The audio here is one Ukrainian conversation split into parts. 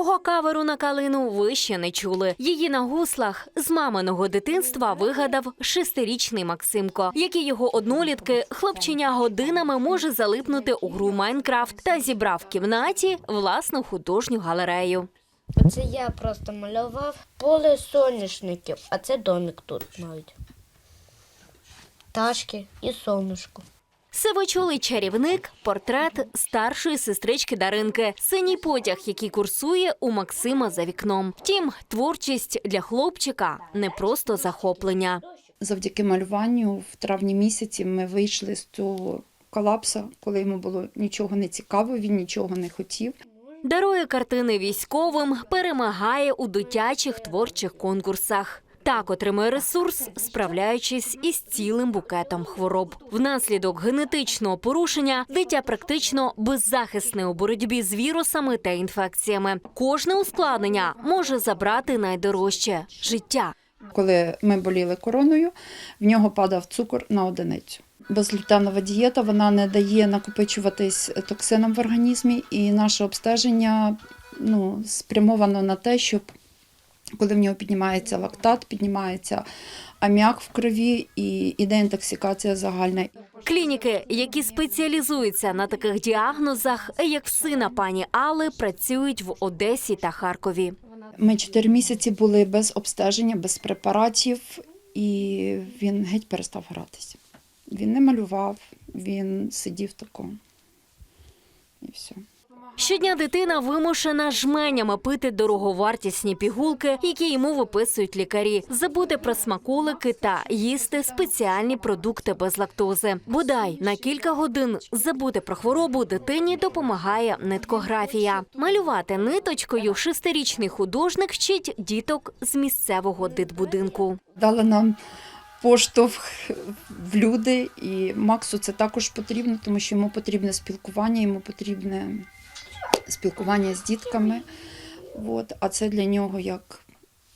Такого каверу на калину ви ще не чули. Її на гуслах з маминого дитинства вигадав шестирічний Максимко, який його однолітки хлопчиня годинами може залипнути у гру Майнкрафт та зібрав в кімнаті власну художню галерею. Оце я просто малював поле соняшників, а це домик тут навіть. Ташки і сонечко. Сивочолий чарівник, портрет старшої сестрички Даринки, синій потяг, який курсує у Максима за вікном. Втім, творчість для хлопчика не просто захоплення. Завдяки малюванню в травні місяці ми вийшли з цього колапса, коли йому було нічого не цікаво, він нічого не хотів. Дарує картини військовим, перемагає у дитячих творчих конкурсах. Так отримує ресурс, справляючись із цілим букетом хвороб. Внаслідок генетичного порушення дитя практично беззахисне у боротьбі з вірусами та інфекціями. Кожне ускладнення може забрати найдорожче життя. Коли ми боліли короною, в нього падав цукор на одиницю. Безглютенова дієта вона не дає накопичуватись токсинам в організмі, і наше обстеження ну, спрямовано на те, щоб коли в нього піднімається лактат, піднімається аміак в крові і іде інтоксикація загальна. Клініки, які спеціалізуються на таких діагнозах, як в сина пані Алли, працюють в Одесі та Харкові. Ми чотири місяці були без обстеження, без препаратів, і він геть перестав гратися. Він не малював, він сидів тако. І все. Щодня дитина вимушена жменями пити дороговартісні пігулки, які йому виписують лікарі, забути про смаколики та їсти спеціальні продукти без лактози. Бодай на кілька годин забути про хворобу дитині допомагає ниткографія. Малювати ниточкою шестирічний художник вчить діток з місцевого дитбудинку. Дали нам поштовх в люди, і Максу це також потрібно, тому що йому потрібне спілкування, йому потрібне спілкування з дітками. От. А це для нього як.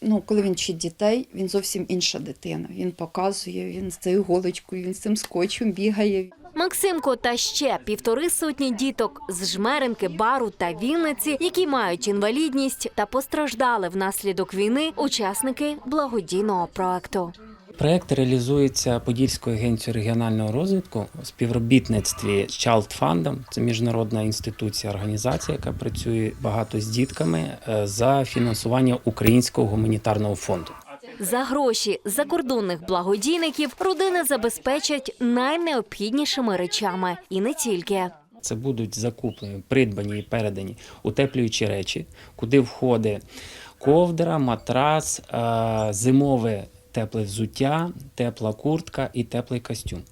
Ну, коли він вчить дітей, він зовсім інша дитина. Він показує, він з цією голочкою, він з цим скотчем бігає. Максимко та ще півтори сотні діток з Жмеринки, Бару та Вінниці, які мають інвалідність та постраждали внаслідок війни, учасники благодійного проекту. Проект реалізується Подільською агенцією регіонального розвитку у співробітництві з Child Fund. Це міжнародна інституція, організація, яка працює багато з дітками е, за фінансування Українського гуманітарного фонду. За гроші закордонних благодійників родини забезпечать найнеобхіднішими речами, і не тільки. Це будуть закуплені, придбані і передані утеплюючі речі, куди входить ковдра, матрас, е, зимове тепле взуття, тепла куртка і теплий костюм.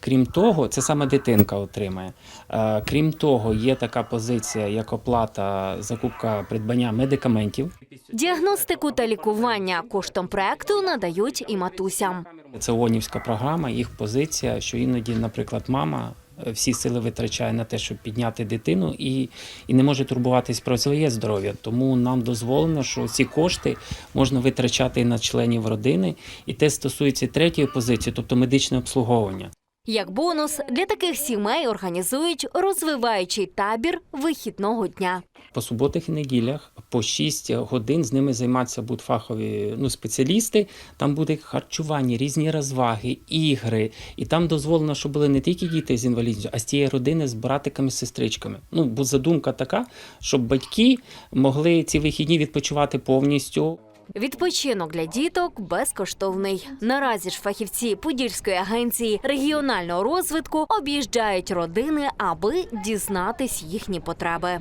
Крім того, це саме дитинка отримає. Е, Крім того, є така позиція, як оплата закупка придбання медикаментів. Діагностику та лікування коштом проекту надають і матусям. Це ООНівська програма, їх позиція, що іноді, наприклад, мама всі сили витрачає на те, щоб підняти дитину, і, і не може турбуватись про своє здоров'я. Тому нам дозволено, що ці кошти можна витрачати на членів родини. І те стосується третьої позиції, тобто медичне обслуговування. Як бонус для таких сімей організують розвиваючий табір вихідного дня. По суботах і неділях по 6 годин з ними займатися будуть фахові ну, спеціалісти. Там буде харчування, різні розваги, ігри. І там дозволено, щоб були не тільки діти з інвалідністю, а з тієї родини з братиками, сестричками. Ну, бо задумка така, щоб батьки могли ці вихідні відпочивати повністю. Відпочинок для діток безкоштовний. Наразі ж фахівці Подільської агенції регіонального розвитку об'їжджають родини, аби дізнатись їхні потреби.